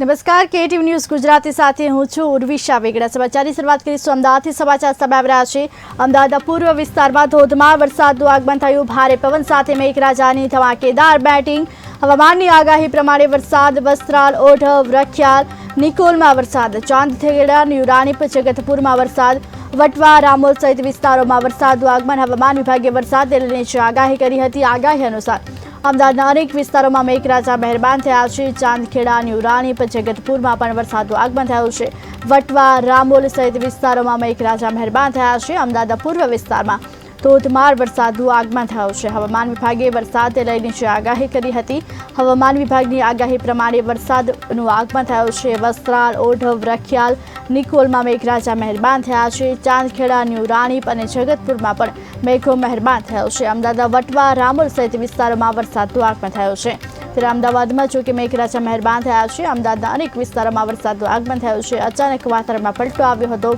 નમસ્કાર, કેટીવ ન્યૂઝ ગુજરાતી સાથે હું છું ઉર્વિશા વેગડા. સમાચારની શરૂઆત કરીશું. અમદાવાદથી સમાચાર સામે આવી છે. અમદાવાદના પૂર્વ વિસ્તારમાં ધોધમાર વરસાદનું આગમન થયું. ભારે પવન સાથે મેઘરાજાની ધમાકેદાર બેટિંગ. હવામાનની આગાહી પ્રમાણે વરસાદ, વસ્ત્રાલ, ઓઢવ, રખિયાલ, નિકોલમાં વરસાદ ચાંદખેડા ન્યુરાણીપ જગતપુરમાં વરસાદ, વટવા, રામોલ સહિત વિસ્તારોમાં વરસાદનું આગમન. હવામાન વિભાગે વરસાદને લઈને આગાહી કરી હતી, આગાહી અનુસાર અમદાવાદના અનેક વિસ્તારોમાં મેઘરાજા મહેરબાન થયા છે. ચાંદખેડા ન્યુરાણીપ જગતપુરમાં પણ વરસાદનું આગમન થયું છે. વટવા, રામોલ સહિત વિસ્તારોમાં મેઘરાજા મહેરબાન થયા છે. અમદાવાદના પૂર્વ વિસ્તારમાં ધોધમાર વરસાદનું આગમન થયું છે. હવામાન વિભાગે વરસાદને લઈને જે આગાહી કરી હતી, હવામાન વિભાગની આગાહી પ્રમાણે વરસાદનું આગમન થયું છે. વસ્ત્રાલ, ઓઢવ, રખિયાલ, નિકોલમાં મેઘરાજા મહેરબાન થયા છે. ચાંદખેડા ન્યુરાણીપ અને જગતપુરમાં પણ મેઘો મહેરબાન થયો છે. અમદાવાદ, વટવા, રામોલ સહિત વિસ્તારોમાં વરસાદનું આગમન થયું છે. ત્યારે અમદાવાદમાં જો કે મેઘરાજા મહેરબાન થયા છે, અમદાવાદના અનેક વિસ્તારોમાં વરસાદનું આગમન થયું છે. અચાનક વાતાવરણમાં પલટો આવ્યો હતો.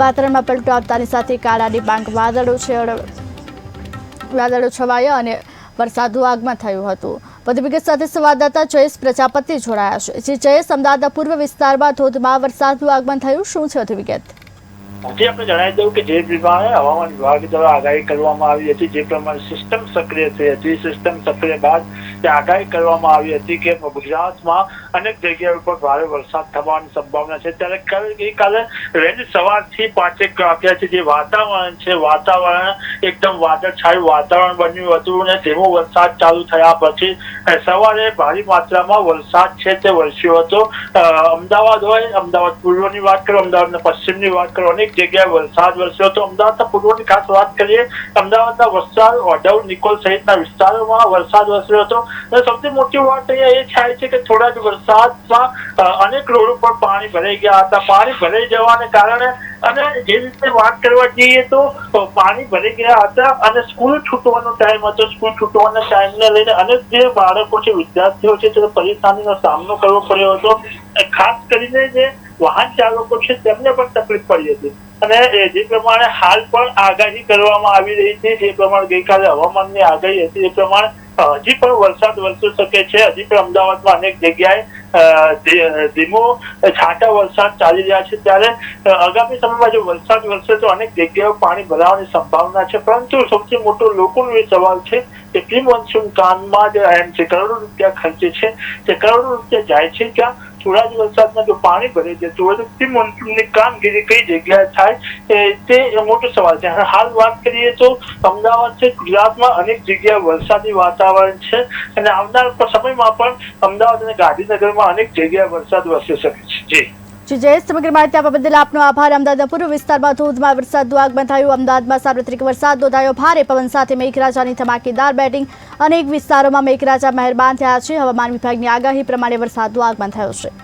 વાતાવરણમાં પલટો આવતાની સાથે કાળા ડિબાંગ વાદળો છે વાદળો છવાયા અને વરસાદનું આગમન થયું હતું. વધુ વિગત સાથે સંવાદદાતા જયેશ પ્રજાપતિ જોડાયા છે. જે જયેશ અમદાવાદના પૂર્વ વિસ્તારમાં ધોધમાં વરસાદનું આગમન થયું. શું છે વધુ વિગત? આજે આપણે જણાવી દઉં કે જે પ્રમાણે હવામાન વિભાગ દ્વારા આગાહી કરવામાં આવી હતી, જે પ્રમાણે સિસ્ટમ સક્રિય થઈ હતી. સિસ્ટમ સક્રિય બાદ તે આગાહી કરવામાં આવી હતી કે ગુજરાતમાં અનેક જગ્યા ઉપર ભારે વરસાદ થવાની સંભાવના છે. ત્યારે કાલે ગઈકાલે વહેલી સવારથી પાંચેક વાગ્યા છે જે વાતાવરણ છે, વાતાવરણ એકદમ વાદળછાયું વાતાવરણ બન્યું હતું અને ધીમો વરસાદ ચાલુ થયા પછી સવારે ભારી માત્રામાં વરસાદ છે તે વરસ્યો હતો. અમદાવાદ હોય, અમદાવાદ પૂર્વની વાત કરો, અમદાવાદના પશ્ચિમની વાત કરો, અનેક જગ્યાએ વરસાદ વરસ્યો હતો. અમદાવાદના પૂર્વની ખાસ વાત કરીએ, અમદાવાદના વસ્ત્રાલ ઓઢવ નિકોલ સહિતના વિસ્તારોમાં વરસાદ વરસ્યો હતો. અને સૌથી મોટી વાત અહીંયા એ થાય છે કે થોડા જ વરસાદમાં અનેક રોડ ઉપર પાણી ભરાઈ ગયા હતા. પાણી ભરાઈ જવાને કારણે અને જે રીતે વાત કરવા જઈએ તો પાણી ભરાઈ ગયા હતા અને સ્કૂલ છૂટવાનો ટાઈમ હતો. સ્કૂલ છૂટવાના ટાઈમને લઈને અનેક જે બાળકો છે, વિદ્યાર્થીઓ છે તે પરેશાનીનો સામનો કરવો પડ્યો હતો. ખાસ કરીને જે વાહન ચાલકો છે, તેમને પણ તકલીફ પડી હતી. અને જે પ્રમાણે હાલ પણ આગાહી કરવામાં આવી રહી છે, જે પ્રમાણે ગઈકાલે હવામાનની આગાહી હતી, એ પ્રમાણે હજી પણ વરસાદ વરસી શકે છે. હજી પણ અમદાવાદમાં અનેક જગ્યાએ ધીમો છાંટા વરસાદ ચાલી રહ્યા છે. ત્યારે આગામી સમયમાં જો વરસાદ વરસે તો અનેક જગ્યાએ પાણી ભરાવાની સંભાવના છે. પરંતુ સૌથી મોટો લોકોનો એ સવાલ છે કે પ્રી મોન્સૂન કામમાં જે કરોડો રૂપિયા ખર્ચે છે. તે કરોડો રૂપિયા જાય છે ક્યાં? થોડા જ જો પાણી ભરાઈ જતું હોય તો મોન્સૂનની કામગીરી કઈ જગ્યાએ થાય તે મોટો સવાલ છે. હાલ વાત કરીએ તો અમદાવાદ છે, ગુજરાતમાં અનેક જગ્યાએ વરસાદી વાતાવરણ છે અને આવનાર સમયમાં પણ અમદાવાદ અને ગાંધીનગરમાં અનેક જગ્યાએ વરસાદ વરસી શકે છે. જી. જી જયેશ સમગ્ર માહિતી આપવા બદલ આપનો આભાર. અમદાવાદના પૂર્વ વિસ્તારમાં ધોધમાર વરસાદનું આગમન થયું. અમદાવાદમાં સાર્વત્રિક વરસાદ નોંધાયો. ભારે પવન સાથે મેઘરાજાની ધમાકેદાર બેટિંગ અનેક વિસ્તારોમાં મેઘરાજા મહેરબાન થયા છે. હવામાન વિભાગની આગાહી પ્રમાણે વરસાદનું આગમન થયું છે.